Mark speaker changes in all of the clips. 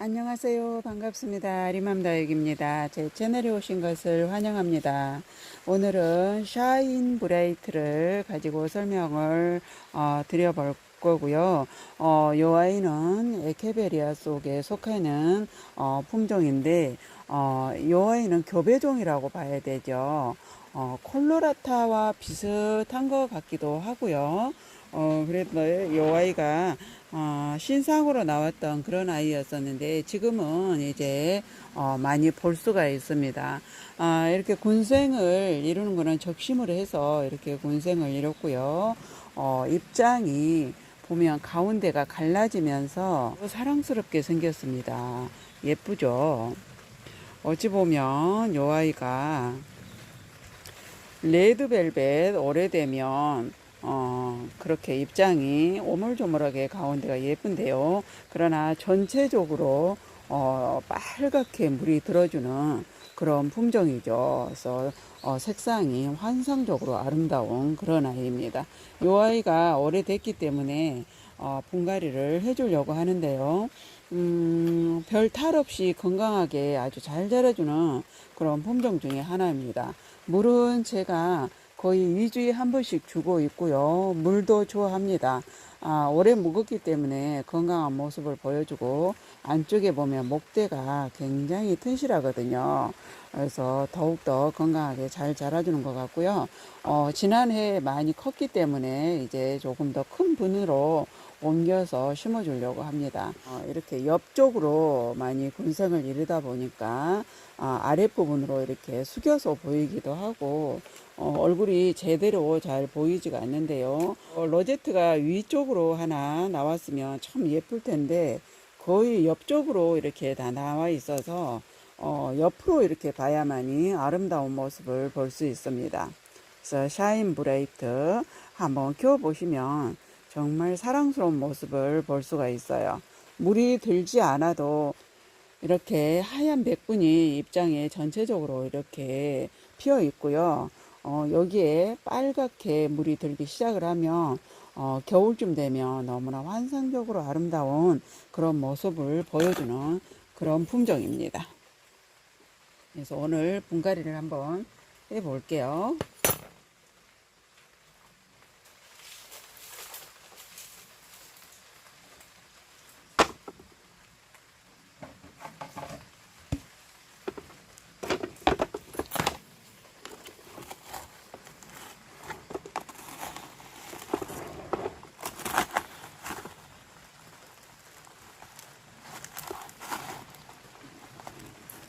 Speaker 1: 안녕하세요. 반갑습니다. 리맘다육입니다. 제 채널에 오신 것을 환영합니다. 오늘은 샤인 브레이트를 가지고 설명을 어, 드려볼 거고요. 어, 요 아이는 에케베리아 속에 속하는 어, 품종인데 어, 요 아이는 교배종이라고 봐야 되죠. 어, 콜로라타와 비슷한 것 같기도 하고요. 어, 그래도 요 아이가 어, 신상으로 나왔던 그런 아이였었는데 지금은 이제 어, 많이 볼 수가 있습니다. 아, 이렇게 군생을 이루는 거는 적심으로 해서 이렇게 군생을 이뤘고요. 어, 입장이 보면 가운데가 갈라지면서 사랑스럽게 생겼습니다. 예쁘죠? 어찌 보면 요 아이가 레드벨벳 오래되면 어, 그렇게 입장이 오물조물하게 가운데가 예쁜데요. 그러나 전체적으로 어, 빨갛게 물이 들어주는 그런 품종이죠. 그래서 어, 색상이 환상적으로 아름다운 그런 아이입니다. 이 아이가 오래됐기 때문에 어, 분갈이를 해주려고 하는데요. 음, 별 탈 없이 건강하게 아주 잘 자라주는 그런 품종 중에 하나입니다. 물은 제가 거의 2주에 한 번씩 주고 있고요. 물도 좋아합니다. 아, 오래 묵었기 때문에 건강한 모습을 보여주고 안쪽에 보면 목대가 굉장히 튼실하거든요. 그래서 더욱더 건강하게 잘 자라주는 것 같고요. 어, 지난해 많이 컸기 때문에 이제 조금 더 큰 분으로 옮겨서 심어주려고 합니다. 어, 이렇게 옆쪽으로 많이 군생을 이루다 보니까 아, 아랫부분으로 이렇게 숙여서 보이기도 하고 어, 얼굴이 제대로 잘 보이지가 않는데요. 어, 로제트가 위쪽으로 하나 나왔으면 참 예쁠 텐데 거의 옆쪽으로 이렇게 다 나와 있어서 어, 옆으로 이렇게 봐야만이 아름다운 모습을 볼 수 있습니다. 그래서 샤인 브레이트 한번 키워보시면 정말 사랑스러운 모습을 볼 수가 있어요. 물이 들지 않아도 이렇게 하얀 백분이 입장에 전체적으로 이렇게 피어 있고요. 어, 여기에 빨갛게 물이 들기 시작을 하면 어, 겨울쯤 되면 너무나 환상적으로 아름다운 그런 모습을 보여주는 그런 품종입니다. 그래서 오늘 분갈이를 한번 해볼게요.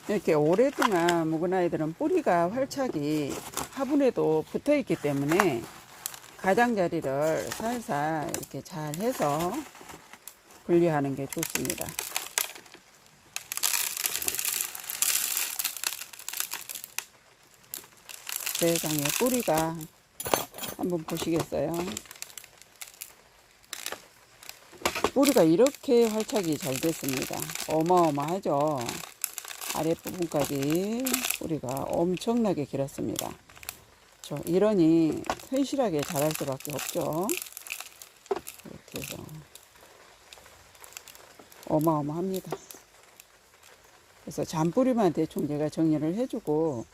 Speaker 1: 이렇게 오랫동안 묵은 아이들은 뿌리가 활착이 화분에도 붙어 있기 때문에 가장자리를 살살 이렇게 잘 해서 분리하는 게 좋습니다. 세상에 뿌리가 한번 보시겠어요? 뿌리가 이렇게 활착이 잘 됐습니다. 어마어마하죠? 아랫부분까지 뿌리가 엄청나게 길었습니다. 저 이러니 튼실하게 자랄 수밖에 없죠. 이렇게 해서 어마어마합니다. 그래서 잔뿌리만 대충 제가 정리를 해주고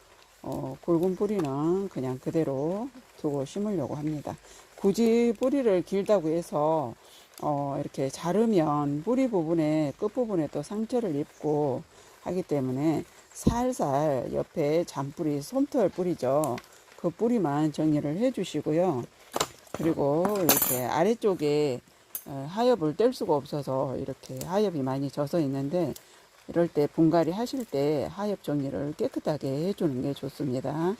Speaker 1: 어, 굵은 뿌리는 그냥 그대로 두고 심으려고 합니다. 굳이 뿌리를 길다고 해서 어, 이렇게 자르면 뿌리 부분에 끝부분에 또 상처를 입고 하기 때문에 살살 옆에 잔뿌리, 솜털 뿌리죠. 그 뿌리만 정리를 해 주시고요. 그리고 이렇게 아래쪽에 어, 하엽을 뗄 수가 없어서 이렇게 하엽이 많이 젖어 있는데 이럴 때 분갈이 하실 때 하엽 정리를 깨끗하게 해주는 게 좋습니다.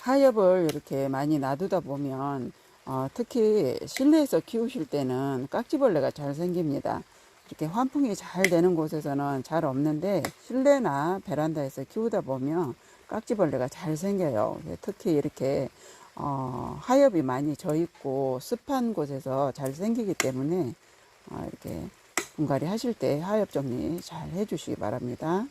Speaker 1: 하엽을 이렇게 많이 놔두다 보면 어, 특히 실내에서 키우실 때는 깍지벌레가 잘 생깁니다. 이렇게 환풍이 잘 되는 곳에서는 잘 없는데 실내나 베란다에서 키우다 보면 깍지벌레가 잘 생겨요. 특히 이렇게 어, 하엽이 많이 져 있고 습한 곳에서 잘 생기기 때문에 어, 이렇게 분갈이 하실 때 하엽 정리 잘 해주시기 바랍니다.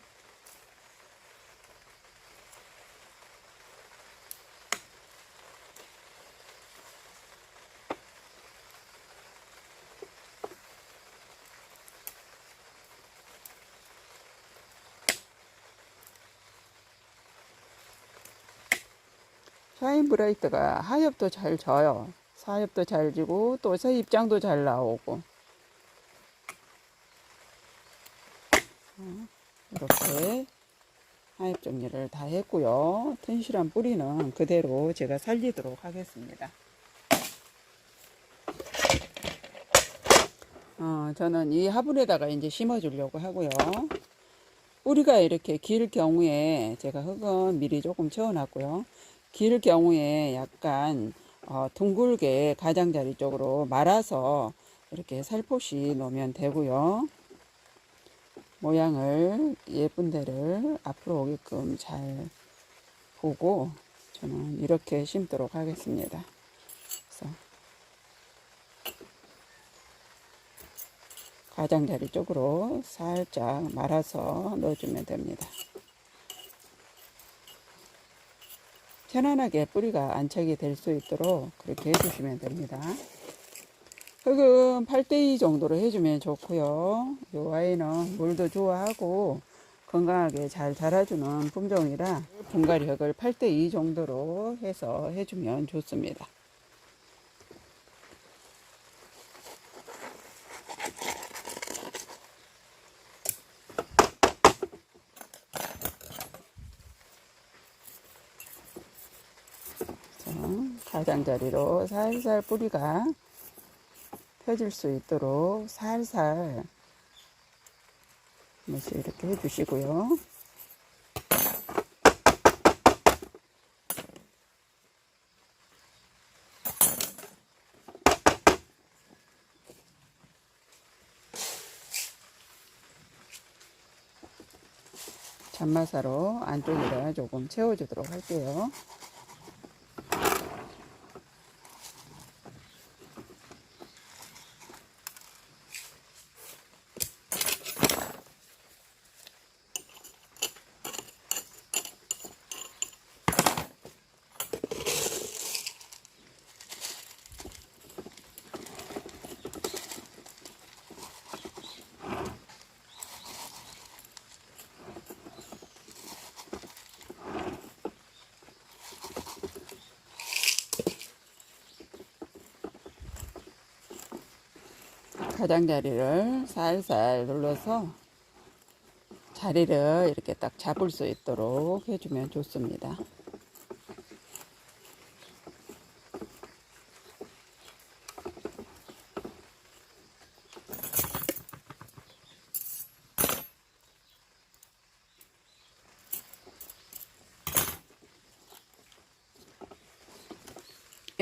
Speaker 1: 샤인 브라이트가 하엽도 잘 져요. 사엽도 잘 지고 또 새 입장도 잘 나오고 어, 이렇게 하엽 정리를 다 했고요. 튼실한 뿌리는 그대로 제가 살리도록 하겠습니다. 어, 저는 이 화분에다가 이제 심어 주려고 하고요. 뿌리가 이렇게 길 경우에 제가 흙은 미리 조금 채워놨고요. 길 경우에 약간 어, 둥글게 가장자리 쪽으로 말아서 이렇게 살포시 놓으면 되고요. 모양을 예쁜 데를 앞으로 오게끔 잘 보고 저는 이렇게 심도록 하겠습니다. 그래서 가장자리 쪽으로 살짝 말아서 넣어주면 됩니다. 편안하게 뿌리가 안착이 될 수 있도록 그렇게 해주시면 됩니다. 흙은 8대2 정도로 해주면 좋고요. 이 아이는 물도 좋아하고 건강하게 잘 자라주는 품종이라 분갈이 흙을 8대2 정도로 해서 해주면 좋습니다. 자, 가장자리로 살살 뿌리가 펴질 수 있도록 살살 이렇게 해주시고요. 잔마사로 안쪽에다 조금 채워주도록 할게요. 가장자리를 살살 눌러서 자리를 이렇게 딱 잡을 수 있도록 해주면 좋습니다.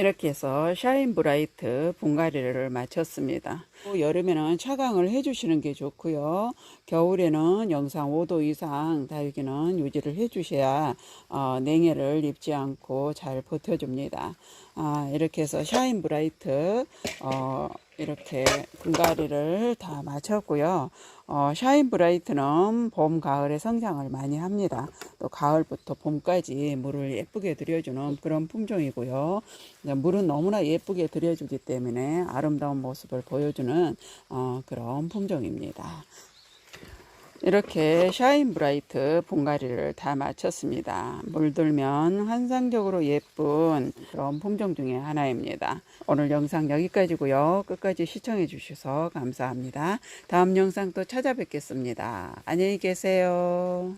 Speaker 1: 이렇게 해서 샤인 브라이트 분갈이를 마쳤습니다. 여름에는 차광을 해주시는 게 좋고요. 겨울에는 영상 5도 이상 다육이는 유지를 해주셔야 어, 냉해를 입지 않고 잘 버텨줍니다. 아, 이렇게 해서 샤인 브라이트 어, 이렇게 분갈이를 다 마쳤고요. 어, 샤인 브라이트는 봄, 가을에 성장을 많이 합니다. 또 가을부터 봄까지 물을 예쁘게 들여주는 그런 품종이고요. 물은 너무나 예쁘게 들여주기 때문에 아름다운 모습을 보여주는 어, 그런 품종입니다. 이렇게 샤인 브라이트 분갈이를 다 마쳤습니다. 물들면 환상적으로 예쁜 그런 품종 중에 하나입니다. 오늘 영상 여기까지고요. 끝까지 시청해 주셔서 감사합니다. 다음 영상 또 찾아뵙겠습니다. 안녕히 계세요.